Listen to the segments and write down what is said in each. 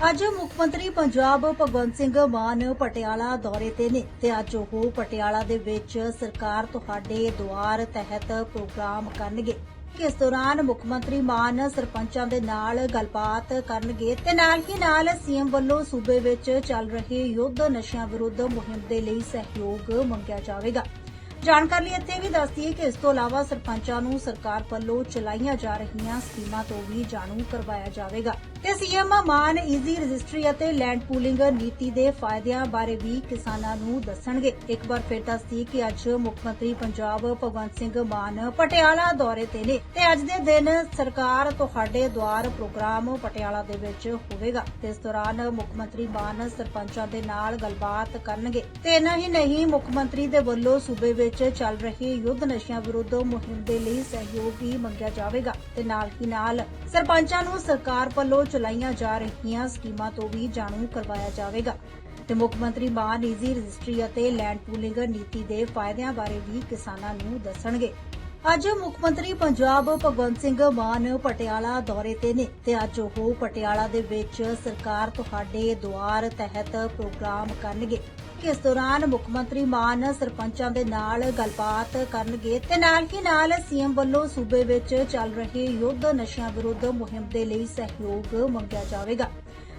ਅੱਜ ਮੁੱਖ ਮੰਤਰੀ ਪੰਜਾਬ ਭਗਵੰਤ ਸਿੰਘ ਮਾਨ ਪਟਿਆਲਾ ਦੌਰੇ ਤੇ ਨੇ ਤੇ ਅੱਜ ਉਹ ਪਟਿਆਲਾ ਦੇ ਵਿੱਚ ਸਰਕਾਰ ਤੁਹਾਡੇ ਦੁਆਰ ਤਹਿਤ ਪ੍ਰੋਗਰਾਮ ਕਰਨਗੇ। ਇਸ ਦੌਰਾਨ ਮੁੱਖ ਮੰਤਰੀ ਮਾਨ ਸਰਪੰਚਾਂ ਦੇ ਨਾਲ ਗੱਲਬਾਤ ਕਰਨਗੇ ਤੇ ਨਾਲ ਹੀ ਨਾਲ ਸੀਐਮ ਵੱਲੋਂ ਸੂਬੇ ਵਿੱਚ ਚੱਲ ਰਹੇ ਯੁੱਧ ਨਸ਼ਿਆਂ ਵਿਰੁੱਧ ਮੁਹਿੰਮ ਦੇ ਲਈ ਸਹਿਯੋਗ ਮੰਗਿਆ ਜਾਵੇਗਾ। ਜਾਣਕਾਰੀ ਲਈ ਇੱਥੇ ਵੀ ਦੱਸਦੀਏ ਕਿ ਇਸ ਤੋਂ ਇਲਾਵਾ ਸਰਪੰਚਾਂ ਨੂੰ ਸਰਕਾਰ ਵੱਲੋਂ ਚਲਾਈਆਂ ਜਾ ਰਹੀਆਂ ਸਕੀਮਾਂ ਤੋਂ ਵੀ ਜਾਣੂ ਕਰਵਾਇਆ ਜਾਵੇਗਾ। ਤੇ ਸੀਐਮ ਮਾਨ ਈਜ਼ੀ ਰਜਿਸਟਰੀ ਅਤੇ ਲੈਂਡ ਪੂਲਿੰਗ ਨੀਤੀ ਦੇ ਫਾਇਦਿਆਂ ਬਾਰੇ ਵੀ ਕਿਸਾਨਾਂ ਨੂੰ ਦੱਸਣਗੇ। ਇੱਕ ਵਾਰ ਫਿਰ ਦੱਸਦੀ ਕਿ ਅੱਜ ਮੁੱਖ ਮੰਤਰੀ ਪੰਜਾਬ ਭਗਵੰਤ ਸਿੰਘ ਮਾਨ ਪਟਿਆਲਾ ਦੌਰੇ ਤੇ ਨੇ ਤੇ ਅੱਜ ਦੇ ਦਿਨ ਸਰਕਾਰ ਤੁਹਾਡੇ ਦੁਆਰ ਪ੍ਰੋਗਰਾਮ ਪਟਿਆਲਾ ਦੇ ਵਿੱਚ ਹੋਵੇਗਾ। ਤੇ ਇਸ ਦੌਰਾਨ ਮੁੱਖ ਮੰਤਰੀ ਮਾਨ ਸਰਪੰਚਾਂ ਦੇ ਨਾਲ ਗੱਲਬਾਤ ਕਰਨਗੇ। ਤੇ ਇਨਾ ਹੀ ਨਹੀਂ, ਮੁੱਖ ਮੰਤਰੀ ਦੇ ਵੱਲੋਂ ਸੂਬੇ ਵਿੱਚ ਚੱਲ ਰਹੇ ਯੁੱਧ ਨਸ਼ਿਆਂ ਵਿਰੁੱਧ ਮੁਹਿੰਮ ਦੇ ਲਈ ਸਹਿਯੋਗ ਵੀ ਮੰਗਿਆ ਜਾਵੇਗਾ। ਤੇ ਨਾਲ ਹੀ ਨਾਲ ਸਰਪੰਚਾਂ ਨੂੰ ਸਰਕਾਰ ਵੱਲੋਂ ਚਲਾਈਆਂ ਜਾ ਰਹੀਆਂ ਸਕੀਮਾਂ ਤੋਂ ਵੀ ਜਾਣੂ ਕਰਵਾਇਆ ਜਾਵੇਗਾ। ਤੇ ਮੁੱਖ ਮੰਤਰੀ ਮਾਨ ਈਜ਼ੀ ਰਜਿਸਟਰੀ ਅਤੇ ਲੈਂਡ ਪੂਲਿੰਗ ਨੀਤੀ ਦੇ ਫਾਇਦਿਆਂ ਬਾਰੇ ਵੀ ਕਿਸਾਨਾਂ ਨੂੰ ਦੱਸਣਗੇ। ਅੱਜ ਮੁੱਖ ਮੰਤਰੀ ਪੰਜਾਬ ਭਗਵੰਤ ਸਿੰਘ ਮਾਨ ਪਟਿਆਲਾ ਦੌਰੇ ਤੇ ਨੇ ਤੇ ਅੱਜ ਉਹ ਪਟਿਆਲਾ ਦੇ ਵਿੱਚ ਸਰਕਾਰ ਤੁਹਾਡੇ ਦੁਆਰ ਤਹਿਤ ਪ੍ਰੋਗਰਾਮ ਕਰਨਗੇ। ਇਸ ਦੌਰਾਨ ਮੁੱਖ ਮੰਤਰੀ ਮਾਨ ਸਰਪੰਚਾਂ ਦੇ ਨਾਲ ਗੱਲਬਾਤ ਕਰਨਗੇ ਤੇ ਨਾਲ ਹੀ ਨਾਲ ਸੀਐਮ ਵੱਲੋਂ ਸੂਬੇ ਵਿੱਚ ਚੱਲ ਰਹੇ ਯੁੱਧ ਨਸ਼ਿਆਂ ਵਿਰੁੱਧ ਮੁਹਿੰਮ ਦੇ ਲਈ ਸਹਿਯੋਗ ਮੰਗਿਆ ਜਾਵੇਗਾ।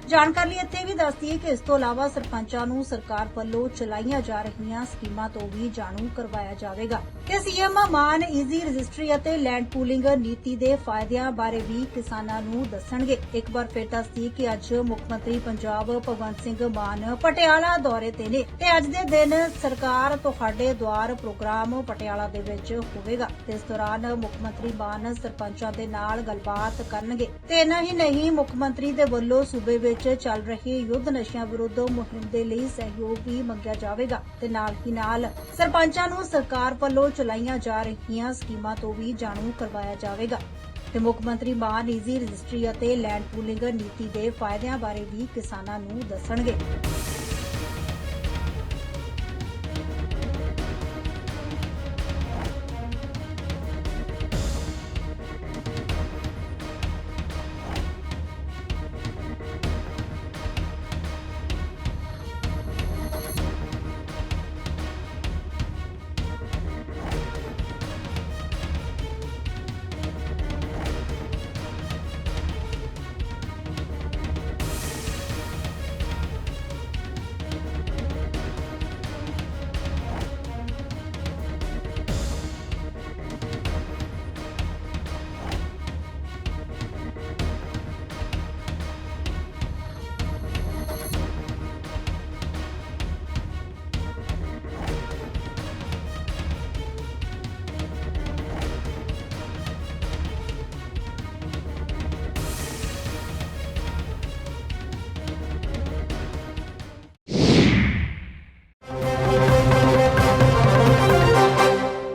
ਜਾਣਕਾਰੀ ਲਈ ਇੱਥੇ ਵੀ ਦੱਸਦੀਏ ਕਿ ਇਸ ਤੋਂ ਇਲਾਵਾ ਸਰਪੰਚਾਂ ਨੂੰ ਸਰਕਾਰ ਵੱਲੋਂ ਚਲਾਈਆਂ ਜਾ ਰਹੀਆਂ ਸਕੀਮਾਂ ਤੋਂ ਵੀ ਜਾਣੂ ਕਰਵਾਇਆ ਜਾਵੇਗਾ। ਤੇ ਸੀਐਮ ਮਾਨ ਈਜ਼ੀ ਰਜਿਸਟਰੀ ਅਤੇ ਲੈਂਡ ਪੂਲਿੰਗ ਨੀਤੀ ਦੇ ਫਾਇਦਿਆਂ ਬਾਰੇ ਵੀ ਕਿਸਾਨਾਂ ਨੂੰ ਦੱਸਣਗੇ। ਇੱਕ ਵਾਰ ਫਿਰ ਦੱਸਦੀ ਕਿ ਅੱਜ ਮੁੱਖ ਮੰਤਰੀ ਪੰਜਾਬ ਭਗਵੰਤ ਸਿੰਘ ਮਾਨ ਪਟਿਆਲਾ ਦੌਰੇ ਤੇ ਨੇ ਤੇ ਅੱਜ ਦੇ ਦਿਨ ਸਰਕਾਰ ਤੁਹਾਡੇ ਦੁਆਰ ਪ੍ਰੋਗਰਾਮ ਪਟਿਆਲਾ ਦੇ ਵਿੱਚ ਹੋਵੇਗਾ। ਤੇ ਇਸ ਦੌਰਾਨ ਮੁੱਖ ਮੰਤਰੀ ਮਾਨ ਸਰਪੰਚਾਂ ਦੇ ਨਾਲ ਗੱਲਬਾਤ ਕਰਨਗੇ। ਤੇ ਇਨਾ ਹੀ ਨਹੀਂ, ਮੁੱਖ ਮੰਤਰੀ ਦੇ ਵੱਲੋਂ ਸੂਬੇ ਵਿੱਚ ਚੱਲ ਰਹੀ ਯੁੱਧ ਨਸ਼ਿਆਂ ਵਿਰੁੱਧ ਮੁਹਿੰਮ ਦੇ ਲਈ ਸਹਿਯੋਗ ਵੀ ਮੰਗਿਆ ਜਾਵੇਗਾ ਤੇ ਨਾਲ ਹੀ ਨਾਲ ਸਰਪੰਚਾਂ ਨੂੰ ਸਰਕਾਰ ਵੱਲੋਂ ਚਲਾਈਆਂ ਜਾ ਰਹੀਆਂ ਸਕੀਮਾਂ ਤੋਂ ਵੀ ਜਾਣੂ ਕਰਵਾਇਆ ਜਾਵੇਗਾ। ਤੇ ਮੁੱਖ ਮੰਤਰੀ ਮਾਨ ਈਜ਼ੀ ਰਜਿਸਟਰੀ ਅਤੇ ਲੈਂਡ ਪੂਲਿੰਗ ਨੀਤੀ ਦੇ ਫਾਇਦਿਆਂ ਬਾਰੇ ਵੀ ਕਿਸਾਨਾਂ ਨੂੰ ਦੱਸਣਗੇ।